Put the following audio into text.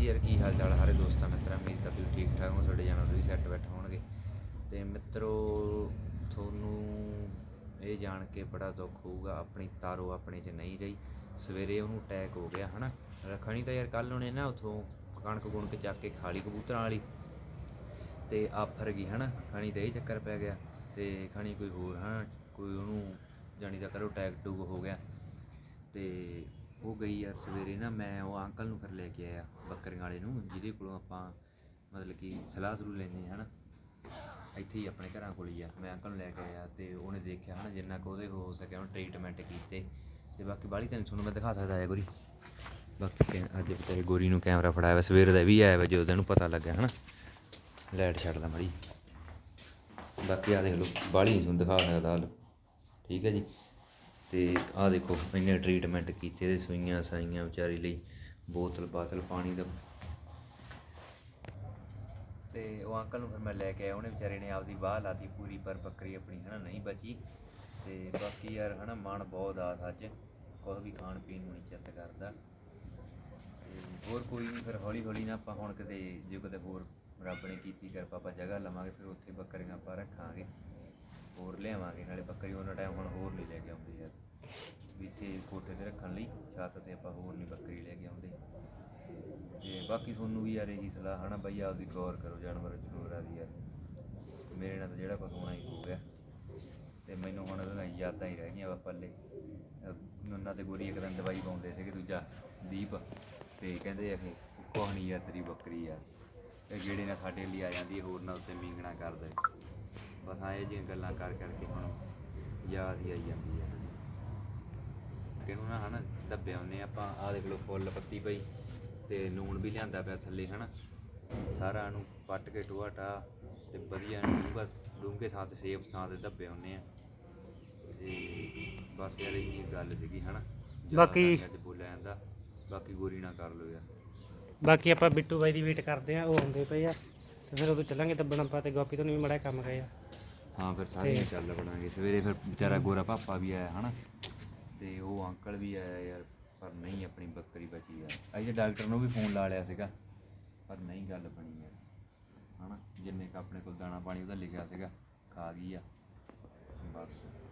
ਹਾਂਜੀ ਯਾਰ, ਕੀ ਹਾਲ ਚਾਲ ਸਾਰੇ ਦੋਸਤਾਂ, ਮਿੱਤਰਾਂ ਮੇਰੀ ਤਾਂ ਤੁਸੀਂ ਠੀਕ ਠਾਕ ਹੋ, ਤੁਹਾਡੇ ਜਾਨਵਰ ਵੀ ਸੈੱਟ ਬੈਠ ਹੋਣਗੇ। ਤੇ ਮਿੱਤਰੋ, ਤੁਹਾਨੂੰ ਇਹ ਜਾਣ ਕੇ ਬੜਾ ਦੁੱਖ ਹੋਊਗਾ, ਆਪਣੀ ਤਾਰੋ ਆਪਣੇ 'ਚ ਨਹੀਂ ਰਹੀ। ਸਵੇਰੇ ਉਹਨੂੰ ਅਟੈਕ ਹੋ ਗਿਆ, ਹਨਾ? ਰੱਖਣੀ ਤਾਂ ਯਾਰ ਕੱਲ ਉਹਨੇ ਨਾ ਉਥੋਂ ਕਣਕ ਗੁਣਕ ਚੱਕ ਕੇ ਖਾ ਲਈ ਕਬੂਤਰਾਂ ਵਾਲੀ। ਤੇ ਆਫਰ ਗਈ, ਹਨਾ? ਖਾਣੀ ਤੇ ਇਹ ਚੱਕਰ ਪੈ ਗਿਆ। ਤੇ ਖਾਣੀ ਕੋਈ ਹੋਰ, ਹਨਾ? ਕੋਈ ਉਹਨੂੰ ਜਾਣੀ ਦਾ ਕਰੋ ਅਟੈਕ ਟੂਕ ਹੋ ਗਿਆ। ਤੇ ਉਹ ਗਈ ਯਾਰ ਸਵੇਰੇ ਨਾ ਮੈਂ ਉਹ ਅੰਕਲ ਨੂੰ ਫਿਰ ਲੈ ਕੇ ਆਇਆ ਬੱਕਰੀਆਂ ਵਾਲੇ ਨੂੰ, ਜਿਹਦੇ ਕੋਲੋਂ ਆਪਾਂ ਮਤਲਬ ਕਿ ਸਲਾਹ ਸਲੂਹ ਲੈਂਦੇ ਹਾਂ ਨਾ ਇੱਥੇ ਹੀ ਆਪਣੇ ਘਰਾਂ ਕੋਲ ਹੀ ਆ। ਮੈਂ ਅੰਕਲ ਨੂੰ ਲੈ ਕੇ ਆਇਆ ਤੇ ਉਹਨੇ ਦੇਖਿਆ ਹਨਾ, ਜਿੰਨਾ ਕੁ ਉਹਦੇ ਹੋ ਸਕਿਆ ਉਹਨੇ ਟ੍ਰੀਟਮੈਂਟ ਕੀਤੇ ਤੇ ਬਾਕੀ ਬਾਹਲੀ ਤੈਨੂੰ ਤੁਹਾਨੂੰ ਮੈਂ ਦਿਖਾ ਸਕਦਾ ਹੈ ਗੋਰੀ। ਬਾਕੀ ਕੈ- ਅੱਜ ਤੇਰੇ ਗੋਰੀ ਨੂੰ ਕੈਮਰਾ ਫੜਾਇਆ ਵਾ, ਸਵੇਰ ਦਾ ਵੀ ਆਇਆ ਵਾ, ਜਦੋਂ ਤੈਨੂੰ ਪਤਾ ਲੱਗਿਆ ਹਨਾ। ਲਾਈਟ ਛੱਡਦਾ ਮੜੀ। ਬਾਕੀ ਆ ਦੇਖ ਲਓ ਬਾਹਲੀ ਨਹੀਂ ਤੁਹਾਨੂੰ ਦਿਖਾ ਸਕਦਾ ਹਾਲ। ਠੀਕ ਹੈ ਜੀ। ਅਤੇ ਆਹ ਦੇਖੋ, ਇੰਨੇ ਟਰੀਟਮੈਂਟ ਕੀਤੇ ਤੇ ਸੂਈਆਂ ਸਾਈਆਂ ਵਿਚਾਰੀ ਲਈ ਬੋਤਲ ਬਾਤਲ ਪਾਣੀ ਦਾ। ਤੇ ਉਹ ਅੰਕਲ ਨੂੰ ਫਿਰ ਮੈਂ ਲੈ ਕੇ ਆਇਆ, ਉਹਨੇ ਵਿਚਾਰੇ ਨੇ ਆਪਦੀ ਬਾਹ ਲਾਤੀ ਪੂਰੀ ਪਰ ਬੱਕਰੀ ਆਪਣੀ, ਹਨਾ, ਨਹੀਂ ਬਚੀ। ਤੇ ਬਾਕੀ ਯਾਰ, ਹਨਾ ਮਨ ਬਹੁਤ ਆਸ ਅੱਜ। ਕੁਝ ਵੀ ਖਾਣ ਪੀਣ ਨੂੰ ਨਹੀਂ ਚਿੱਤ ਕਰਦਾ। ਤੇ ਹੋਰ ਕੋਈ ਨਹੀਂ ਫਿਰ ਹੌਲੀ ਹੌਲੀ ਨਾ ਆਪਾਂ ਹੁਣ ਕਿਤੇ, ਜੇ ਕਿਤੇ ਹੋਰ ਰੱਬ ਨੇ ਕੀਤੀ ਕਿਰਪਾ, ਆਪਾਂ ਜਗ੍ਹਾ ਲਵਾਂਗੇ, ਫਿਰ ਉੱਥੇ ਬੱਕਰੀਆਂ ਆਪਾਂ ਰੱਖਾਂਗੇ। ਹੋਰ ਲਿਆਵਾਂਗੇ, ਨਾਲੇ ਬੱਕਰੀ ਉਹਨਾਂ ਟਾਈਮ ਹੁਣ ਹੋਰ ਨਹੀਂ ਲੈ ਕੇ ਆਉਂਦੇ ਯਾਰ ਵੀ ਇੱਥੇ ਕੋਠੇ ਤੇ ਰੱਖਣ ਲਈ ਛੱਤ ਤੇ ਆਪਾਂ ਹੋਰ ਨਹੀਂ ਬੱਕਰੀ ਲੈ ਕੇ ਆਉਂਦੇ। ਤੇ ਬਾਕੀ ਤੁਹਾਨੂੰ ਵੀ ਯਾਰ ਇਹੀ ਸਲਾਹ ਹਨਾ ਬਈ ਆਪਦੀ ਗੌਰ ਕਰੋ ਜਾਨਵਰ ਜਨੂਰਾਂ ਦੀ ਯਾਰ। ਮੇਰੇ ਨਾਲ ਤਾਂ ਜਿਹੜਾ ਕੁਝ ਹੋਣਾ ਹੀ ਹੋ ਗਿਆ ਤੇ ਮੈਨੂੰ ਹੁਣ ਉਹਦੀਆਂ ਯਾਦਾਂ ਹੀ ਰਹਿ ਗਈਆਂ ਵਾ ਪੱਲੇ। ਅਹ ਨੁੰਨਾ ਤੇ ਗੋਰੀ ਇੱਕ ਦਿਨ ਦਵਾਈ ਪਾਉਂਦੇ ਸੀਗੇ ਦੂਜਾ ਦੀਪ। ਤੇ ਕਹਿੰਦੇ ਆ ਕਿ ਕੁਛ ਨਹੀਂ ਯਾਰ ਤੇਰੀ ਬੱਕਰੀ ਯਾਰ। ਇਹ ਜਿਹੜੇ ਨਾਲ ਸਾਡੇ ਲਈ ਆ ਜਾਂਦੀ ਹੈ, ਹੋਰ ਨਾਲ ਉੱਤੇ ਮੀਂਗਣਾ ਕਰਦੇ ਬਸ ਆਏ ਜਿਹੀਆਂ ਗੱਲਾਂ ਕਰ ਕਰਕੇ ਹੁਣ ਯਾਦ ਹੀ ਆਈ ਜਾਂਦੀ ਹੈ। ਕਿਹਨੂੰ ਨਾ ਹਨਾ ਦੱਬੇ ਆਉਂਦੇ ਆਪਾਂ ਆਹ ਦੇਖ ਲਓ ਫੁੱਲ ਪੱਤੀ ਪਈ ਤੇ ਲੂਣ ਵੀ ਲਿਆਂਦਾ ਪਿਆ ਥੱਲੇ ਹਨਾ। ਸਾਰਾ ਨੂੰ ਪੱਟ ਕੇ ਟੋਆ ਟਾ ਤੇ ਵਧੀਆ ਡੂੰਘਾ ਡੂੰਘੇ ਥਾਂ ਤੇ ਸੇਫ ਥਾਂ ਤੇ ਦੱਬੇ ਆਉਂਦੇ ਆ ਤੇ ਬਸ ਯਾਰ ਇਹੀ ਗੱਲ ਸੀਗੀ ਹਨਾ ਬਾਕੀ- ਅੱਜ ਬੋਲਿਆ ਜਾਂਦਾ ਬਾਕੀ ਗੋਰੀ ਨਾ ਕਰ ਲਓ ਯਾਰ। ਬਾਕੀ ਆਪਾਂ ਬਿੱਟੂ ਬਾਈ ਦੀ ਵੇਟ ਕਰਦੇ ਆ ਉਹ ਆਉਂਦੇ ਪਏ ਆ ਤੇ ਫਿਰ ਉਦੋਂ ਚੱਲਾਂਗੇ ਦੱਬਣ ਆਪਾਂ ਤੇ ਗੋਪੀ ਤੋਂ ਵੀ ਮੜਾ ਕੰਮ ਗਏ ਆ ਹਾਂ ਫਿਰ ਸਾਰੇ ਚੱਲ ਪੜਾਂਗੇ ਸਵੇਰੇ ਫਿਰ ਵਿਚਾਰਾ ਗੋਰਾ ਪਾਪਾ ਵੀ ਆਇਆ ਹਨਾ। ਤੇ ਉਹ ਅੰਕਲ ਵੀ ਆਇਆ ਯਾਰ, ਪਰ ਨਹੀਂ ਆਪਣੀ ਬੱਕਰੀ ਬਚੀ ਯਾਰ। ਅਸੀਂ ਤੇ ਡਾਕਟਰ ਨੂੰ ਵੀ ਫੋਨ ਲਾ ਲਿਆ ਸੀਗਾ, ਪਰ ਨਹੀਂ ਗੱਲ ਬਣੀ ਯਾਰ। ਹਨਾ, ਜਿੰਨੇ ਕ ਆਪਣੇ ਕੋਲ ਦਾਣਾ ਪਾਣੀ ਉਹਦਾ ਲਿਖਿਆ ਸੀਗਾ, ਖਾ ਗਈ ਆ। ਬਸ।